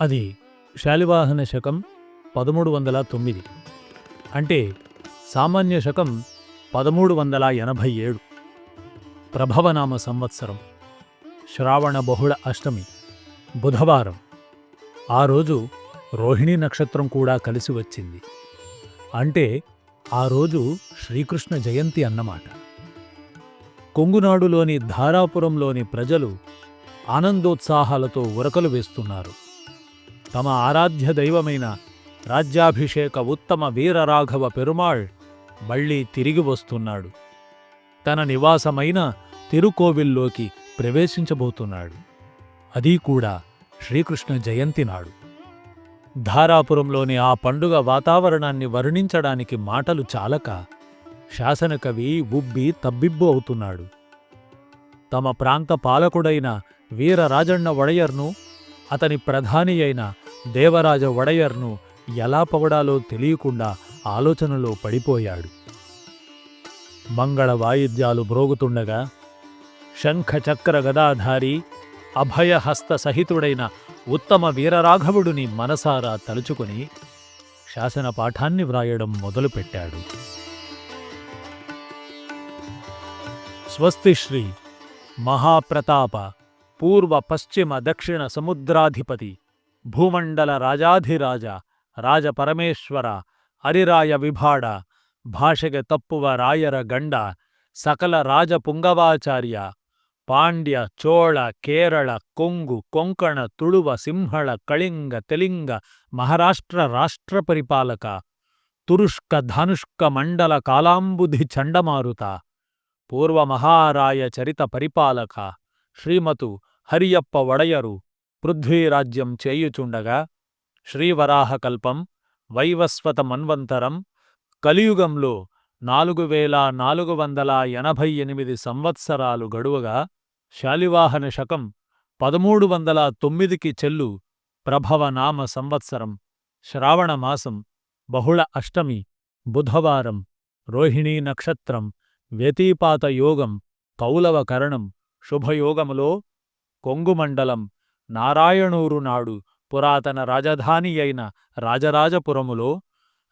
అది శాలివాహన శకం పదమూడు వందల తొమ్మిది. అంటే సామాన్య శకం పదమూడు వందల ఎనభై ఏడు. ప్రభవనామ సంవత్సరం శ్రావణ బహుళ అష్టమి బుధవారం. ఆ రోజు రోహిణీ నక్షత్రం కూడా కలిసి వచ్చింది. అంటే ఆ రోజు శ్రీకృష్ణ జయంతి అన్నమాట. కొంగునాడులోని ధారాపురంలోని ప్రజలు ఆనందోత్సాహాలతో ఉరకలు వేస్తున్నారు. తమ ఆరాధ్య దైవమైన రాజ్యాభిషేక ఉత్తమ వీరరాఘవ పెరుమాళ్ మళ్ళీ తిరిగి వస్తున్నాడు. తన నివాసమైన తిరుకోవిల్లోకి ప్రవేశించబోతున్నాడు. అది కూడా శ్రీకృష్ణ జయంతి నాడు. ధారాపురంలోని ఆ పండుగ వాతావరణాన్ని వర్ణించడానికి మాటలు చాలక శాసనకవి ఉబ్బి తబ్బిబ్బు అవుతున్నాడు. తమ ప్రాంత పాలకుడైన వీరరాజన్న వడయర్ను అతని ప్రధాని అయిన దేవరాజ వడయర్ను ఎలా పొగడాలో తెలియకుండా ఆలోచనలో పడిపోయాడు. మంగళ వాయిద్యాలు బ్రోగుతుండగా శంఖచక్ర గదాధారి అభయహస్త సహితుడైన ఉత్తమ వీరరాఘవుడిని మనసారా తలుచుకుని శాసన పాఠాన్ని వ్రాయడం మొదలుపెట్టాడు. స్వస్తిశ్రీ మహాప్రతాప పూర్వ పశ్చిమ దక్షిణ సముద్రాధిపతి ಭೂಮಂಡಲ ರಾಜಾಧಿರಾಜ, ರಾಜ ಪರಮೇಶ್ವರ, ಅರಿರಾಯ ವಿಭಾಡ, ಭಾಷೆಗೆ ತಪ್ಪುವ ರಾಯರ ಗಂಡ, ಸಕಲ ರಾಜ ಪುಂಗವಾಚಾರ್ಯ ಪಾಂಡ್ಯ, ಚೋಳ, ಕೇರಳ, ಕೊಂಗು, ಕೊಂಕಣ, ತುಳುವ, ಸಿಂಹಳ, ಕಳಿಂಗ, ತೆಲಿಂಗ, ಮಹಾರಾಷ್ಟ್ರ ರಾಷ್ಟ್ರ ಪರಿಪಾಲಕ, ತುರುಷ್ಕ ಧನುಷ್ಕ ಮಂಡಲ ಕಾಲಾಂಬುಧಿ ಚಂಡಮಾರುತ, ಪೂರ್ವ ಮಹಾರಾಯ ಚರಿತ ಪರಿಪಾಲಕ, ಶ್ರೀಮತು ಹರಿಯಪ್ಪ ಒಡೆಯರು. పృథ్వీరాజ్యం చేయుచుండగా శ్రీవరాహకల్పం వైవస్వత మన్వంతరం కలియుగంలో నాలుగు వేల నాలుగు వందల ఎనభై ఎనిమిది సంవత్సరాలు గడువగా శాలివాహన శకం పదమూడు వందల తొమ్మిదికి చెల్లు ప్రభవనామ సంవత్సరం శ్రావణమాసం బహుళ అష్టమి బుధవారం రోహిణీ నక్షత్రం వ్యతిపాతయోగం యోగం శుభయోగములో కొంగుమండలం నారాయణూరు నాడు పురాతన రాజధాని అయిన రాజరాజపురములో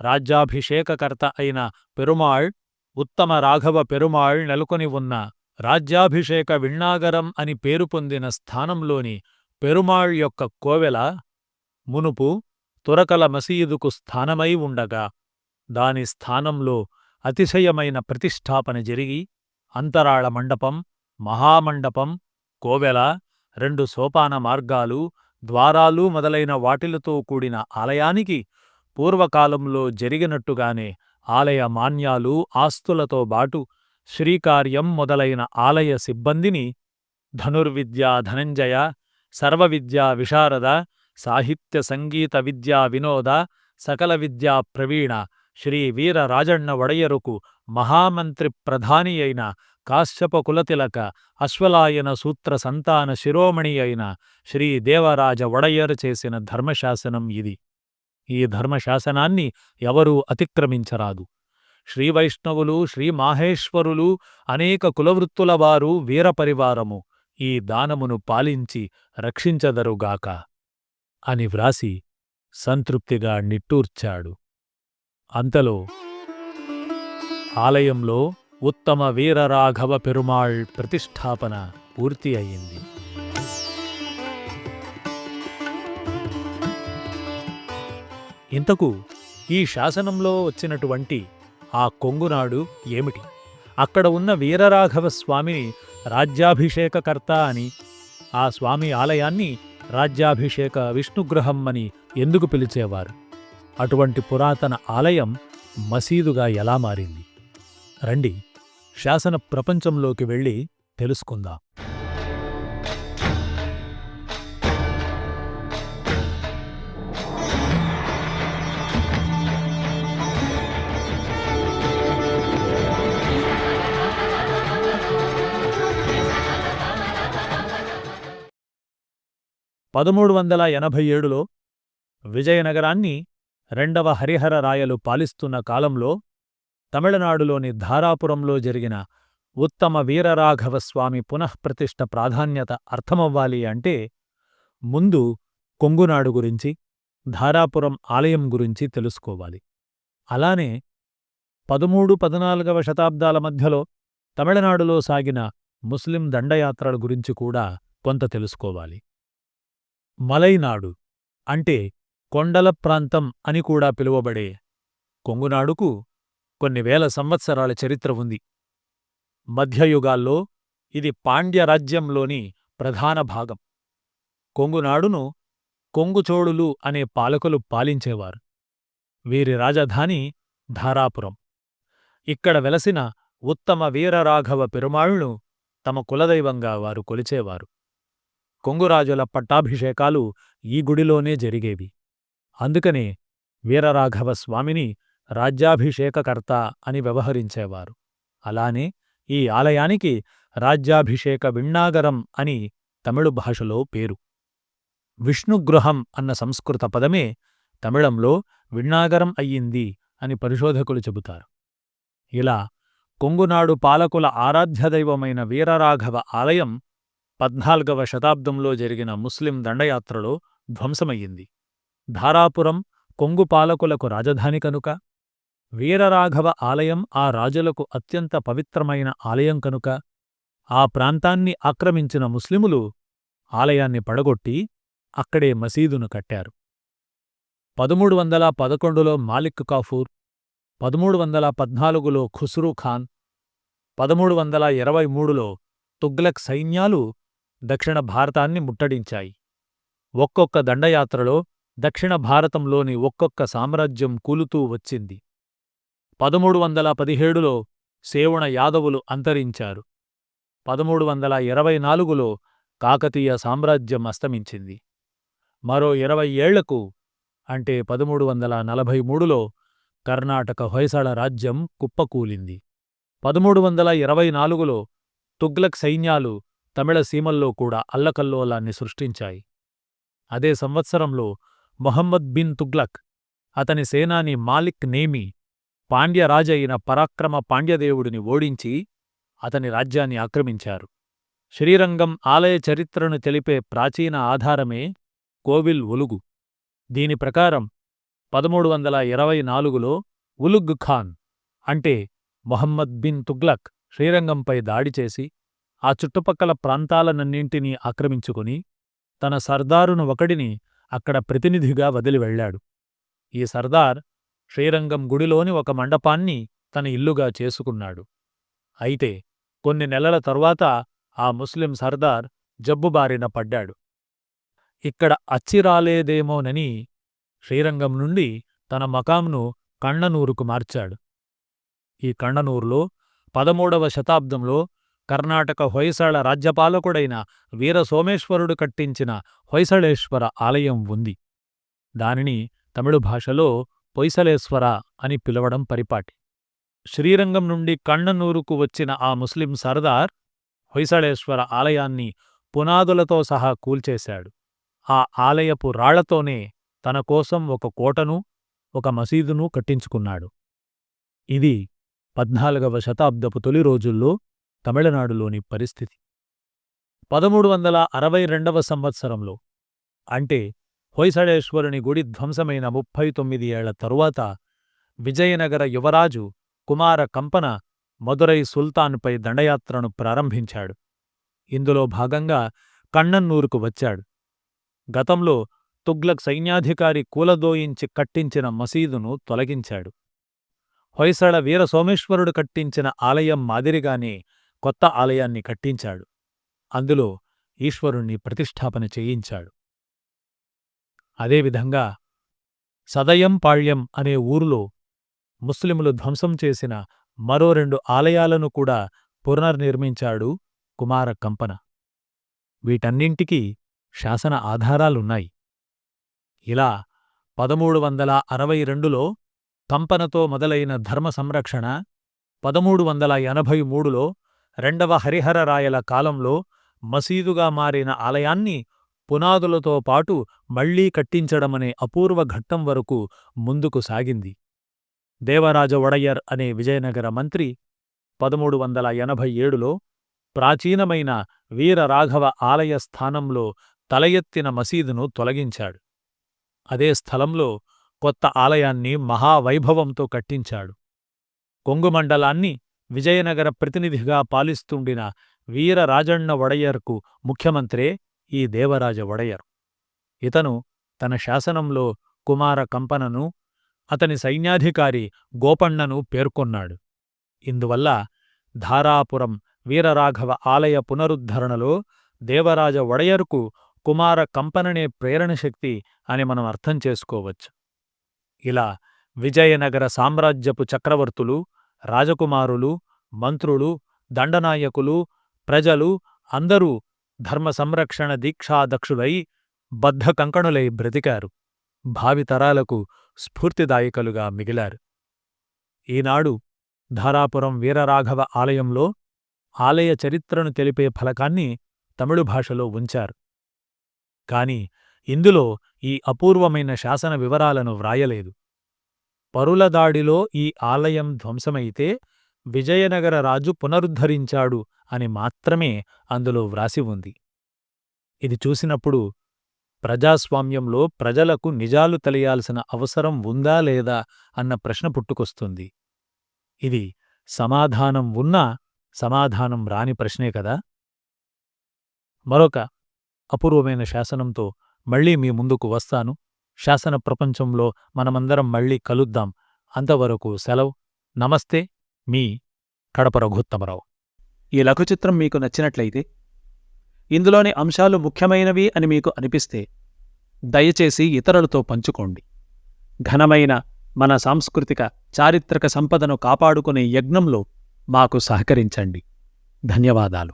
రాజ్యాభిషేకకర్త అయిన పెరుమాళ్ ఉత్తమ రాఘవ పెరుమాళ్ నెలకొని ఉన్న రాజ్యాభిషేక విణ్ణాగరం అని పేరు పొందిన స్థానంలోని పెరుమాళ్ యొక్క కోవెల మునుపు తురకల మసీదుకు స్థానమై ఉండగా దాని స్థానంలో అతిశయమైన ప్రతిష్ఠాపన జరిగి అంతరాళ మండపం మహామండపం కోవెల రెండు సోపాన మార్గాలు ద్వారాలు మొదలైన వాటిలతో కూడిన ఆలయానికి పూర్వకాలంలో జరిగినట్టుగానే ఆలయ మాన్యాలు ఆస్తులతో బాటు శ్రీకార్యం మొదలైన ఆలయ సిబ్బందిని ధనుర్విద్యా ధనంజయ సర్వవిద్యా విశారద సాహిత్య సంగీత విద్యా వినోద సకల విద్యా ప్రవీణ శ్రీ వీర రాజన్న వడయరుకు మహామంత్రి ప్రధాని అయిన కాశ్యప కులతిలక అశ్వలాయన సూత్ర సంతాన శిరోమణి అయిన శ్రీ దేవరాజ చేసిన ధర్మశాసనం ఇది. ఈ ధర్మశాసనాన్ని ఎవరూ అతిక్రమించరాదు. శ్రీవైష్ణవులు శ్రీమాహేశ్వరులు అనేక కులవృత్తుల వారు వీరపరివారము. ఈ దానమును పాలించి రక్షించదరుగాక అని వ్రాసి సంతృప్తిగా నిట్టూర్చాడు. అంతలో ఆలయంలో ఉత్తమ వీరరాఘవ పెరుమాళ్ ప్రతిష్ఠాపన పూర్తి అయింది ఇంతకు ఈ శాసనంలో వచ్చినటువంటి ఆ కొంగునాడు ఏమిటి? అక్కడ ఉన్న వీరరాఘవ స్వామిని రాజ్యాభిషేకకర్త అని ఆ స్వామి ఆలయాన్ని రాజ్యాభిషేక విష్ణుగ్రహం అని ఎందుకు పిలిచేవారు? అటువంటి పురాతన ఆలయం మసీదుగా ఎలా మారింది? రండి. శాసన ప్రపంచంలోకి వెళ్ళి తెలుసుకుందాం. పదమూడు వందల ఎనభై ఏడులో విజయనగరాన్ని రెండవ హరిహర రాయలు పాలిస్తున్న కాలంలో తమిళనాడులోని ధారాపురంలో జరిగిన ఉత్తమ వీరరాఘవస్వామి పునఃప్రతిష్ఠ ప్రాధాన్యత అర్థమవ్వాలి అంటే ముందు కొంగునాడు గురించి ధారాపురం ఆలయం గురించి తెలుసుకోవాలి. అలానే పదమూడు పద్నాలుగవ శతాబ్దాల మధ్యలో తమిళనాడులో సాగిన ముస్లిం దండయాత్రల గురించి కూడా కొంత తెలుసుకోవాలి. మలైనాడు అంటే కొండల ప్రాంతం అని కూడా పిలువబడే కొంగునాడుకు కొన్ని వేల సంవత్సరాల చరిత్ర ఉంది. మధ్యయుగాల్లో ఇది పాండ్యరాజ్యంలోని ప్రధాన భాగం. కొంగునాడును కొంగుచోళులు అనే పాలకులు పాలించేవారు. వీరి రాజధాని ధారాపురం. ఇక్కడ వెలసిన ఉత్తమ వీరరాఘవ పెరుమాళ్ను తమ కులదైవంగా వారు కొలిచేవారు. కొంగురాజుల పట్టాభిషేకాలు ఈ గుడిలోనే జరిగేవి. అందుకనే వీరరాఘవ స్వామిని రాజ్యాభిషేకకర్త అని వ్యవహరించేవారు. అలానే ఈ ఆలయానికి రాజ్యాభిషేక విణ్ణాగరం అని తమిళు భాషలో పేరు. విష్ణుగృహం అన్న సంస్కృత పదమే తమిళంలో విణ్ణాగరం అయ్యింది అని పరిశోధకులు చెబుతారు. ఇలా కొంగునాడు పాలకుల ఆరాధ్యదైవమైన వీరరాఘవ ఆలయం పద్నాల్గవ శతాబ్దంలో జరిగిన ముస్లిం దండయాత్రలో ధ్వంసమయ్యింది. ధారాపురం కొంగు పాలకులకు రాజధాని కనుక వీరరాఘవ ఆలయం ఆ రాజులకు అత్యంత పవిత్రమైన ఆలయం కనుక. ఆ ప్రాంతాన్ని ఆక్రమించిన ముస్లిములు ఆలయాన్ని పడగొట్టి అక్కడే మసీదును కట్టారు. పదమూడు వందల పదకొండులో మాలిక్ కాఫూర్ పదమూడు వందల పద్నాలుగులో ఖుస్రూ ఖాన్ పదమూడు వందల ఇరవై మూడులో తుగ్లక్ సైన్యాలు దక్షిణ భారతాన్ని ముట్టడించాయి. ఒక్కొక్క దండయాత్రలో దక్షిణ భారతంలోని ఒక్కొక్క సామ్రాజ్యం కూలుతూ వచ్చింది. పదమూడు వందల పదిహేడులో సేవణ యాదవులు అంతరించారు. పదమూడు వందల ఇరవై నాలుగులో కాకతీయ సామ్రాజ్యం అస్తమించింది. మరో ఇరవై ఏళ్ళకు అంటే పదమూడు వందల నలభై మూడులో కర్ణాటక హొయసళ రాజ్యం కుప్పకూలింది. పదమూడు వందల ఇరవై నాలుగులో తుగ్లక్ సైన్యాలు తమిళ సీమల్లో కూడా అల్లకల్లోలాన్ని సృష్టించాయి. అదే సంవత్సరంలో మొహమ్మద్ బిన్ తుగ్లక్ అతని సేనాని మాలిక్ నేమి పాండ్యరాజైన పరాక్రమ పాండ్యదేవుడిని ఓడించి అతని రాజ్యాన్ని ఆక్రమించారు. శ్రీరంగం ఆలయ చరిత్రను తెలిపే ప్రాచీన ఆధారమే కోవిల్ ఒలుగు దీని ప్రకారం పదమూడు వందల ఇరవై నాలుగులో ఉలుగ్ ఖాన్ అంటే మొహమ్మద్ బిన్ తుగ్లక్ శ్రీరంగంపై దాడి చేసి ఆ చుట్టుపక్కల ప్రాంతాలనన్నింటినీ ఆక్రమించుకుని తన సర్దారును ఒకడిని అక్కడ ప్రతినిధిగా వదిలి వెళ్ళాడు ఈ సర్దార్ శ్రీరంగం గుడిలోని ఒక మండపాన్ని తన ఇల్లుగా చేసుకున్నాడు. అయితే కొన్ని నెలల తరువాత ఆ ముస్లిం సర్దార్ జబ్బుబారిన పడ్డాడు. ఇక్కడ అచ్చిరాలేదేమోనని శ్రీరంగం నుండి తన మకాంను కణ్ణనూరుకు మార్చాడు. ఈ కణ్ణనూరులో పదమూడవ శతాబ్దంలో కర్ణాటక హొయసళ రాజ్యపాలకుడైన వీర సోమేశ్వరుడు కట్టించిన హొయసళేశ్వర ఆలయం ఉంది. దానిని తమిళ భాషలో పొయ్సలేశ్వర అని పిలవడం పరిపాటి. శ్రీరంగం నుండి కಣ್ಣనూరుకు వచ్చిన ఆ ముస్లిం సర్దార్ హొయసళేశ్వర ఆలయాన్ని పునాదులతో సహా కూల్చేశాడు. ఆ ఆలయపు రాళ్ళతోనే తన కోసం ఒక కోటను ఒక మసీదును కట్టించుకున్నాడు. ఇది పద్నాలుగవ శతాబ్దపు తొలి రోజుల్లో తమిళనాడులోని పరిస్థితి. పదమూడు వందల అరవై రెండవ సంవత్సరంలో అంటే హొయసళేశ్వరుని గుడి ధ్వంసమైన ముప్పై తొమ్మిది ఏళ్ళ తరువాత విజయనగర యువరాజు కుమార కంపన మదురై సుల్తాన్పై దండయాత్రను ప్రారంభించాడు ఇందులో భాగంగా కన్నన్నూరుకు వచ్చాడు గతంలో తుగ్లక్ సైన్యాధికారి కూలదోయించి కట్టించిన మసీదును తొలగించాడు హొయసళ వీర సోమేశ్వరుడు కట్టించిన ఆలయం మాదిరిగానే కొత్త ఆలయాన్ని కట్టించాడు అందులో ఈశ్వరుణ్ణి ప్రతిష్ఠాపన చేయించాడు. అదేవిధంగా సదయంపాళ్యం అనే ఊరులో ముస్లిములు ధ్వంసం చేసిన మరో రెండు ఆలయాలను కూడా పునర్నిర్మించాడు కుమార కంపన. వీటన్నింటికీ శాసన ఆధారాలున్నాయి. ఇలా పదమూడు వందల అరవై రెండులో కంపనతో మొదలైన ధర్మ సంరక్షణ పదమూడు వందల ఎనభై మూడులో రెండవ హరిహరరాయల కాలంలో మసీదుగా మారిన ఆలయాన్ని పునాదులతో పాటు మళ్ళీ కట్టించడమనే అపూర్వ ఘట్టం వరకు ముందుకు సాగింది. దేవరాజ ఒడయ్యర్ అనే విజయనగర మంత్రి పదమూడు వందల ఎనభై ఏడులో ప్రాచీనమైన వీరరాఘవ ఆలయ స్థానంలో తల ఎత్తిన మసీదును తొలగించాడు. అదే స్థలంలో కొత్త ఆలయాన్ని మహావైభవంతో కట్టించాడు. కొంగుమండలాన్ని విజయనగర ప్రతినిధిగా పాలిస్తుండిన వీరరాజన్న ఒడయ్యర్కు ముఖ్యమంత్రే ఈ దేవరాజ ఒడయరు. ఇతను తన శాసనంలో కుమార కంపనను అతని సైన్యాధికారి గోపణ్ణను పేర్కొన్నాడు. ఇందువల్ల ధారాపురం వీరరాఘవ ఆలయ పునరుద్ధరణలో దేవరాజ ఒడయరుకు కుమార కంపననే ప్రేరణశక్తి అని మనం అర్థం చేసుకోవచ్చు. ఇలా విజయనగర సామ్రాజ్యపు చక్రవర్తులు రాజకుమారులు మంత్రులు దండనాయకులు ప్రజలు అందరూ ధర్మ సంరక్షణ దీక్షాదక్షులై బద్ధకంకణులై బ్రతికారు. భావితరాలకు స్ఫూర్తిదాయకులుగా మిగిలారు. ఈనాడు ధారాపురం వీరరాఘవ ఆలయంలో ఆలయ చరిత్రను తెలిపే ఫలకాన్ని తమిళు భాషలో ఉంచారు. కాని ఇందులో ఈ అపూర్వమైన శాసన వివరాలను వ్రాయలేదు. పరుల దాడిలో ఈ ఆలయం ధ్వంసమైతే విజయనగర రాజు పునరుద్ధరించాడు అని మాత్రమే అందులో వ్రాసి ఉంది. ఇది చూసినప్పుడు ప్రజాస్వామ్యంలో ప్రజలకు నిజాలు తెలియాల్సిన అవసరం ఉందా లేదా అన్న ప్రశ్న పుట్టుకొస్తుంది. ఇది సమాధానం ఉన్నా సమాధానం రాని ప్రశ్నే కదా? మరొక అపూర్వమైన శాసనంతో మళ్ళీ మీ ముందుకు వస్తాను. శాసన ప్రపంచంలో మనమందరం మళ్ళీ కలుద్దాం. అంతవరకు సెలవు. నమస్తే. మీ కడప రఘుత్తమరావు. ఈ లఘుచిత్రం మీకు నచ్చినట్లయితే ఇందులోని అంశాలు ముఖ్యమైనవి అని మీకు అనిపిస్తే దయచేసి ఇతరులతో పంచుకోండి. ఘనమైన మన సాంస్కృతిక చారిత్రక సంపదను కాపాడుకునే యజ్ఞంలో మాకు సహకరించండి. ధన్యవాదాలు.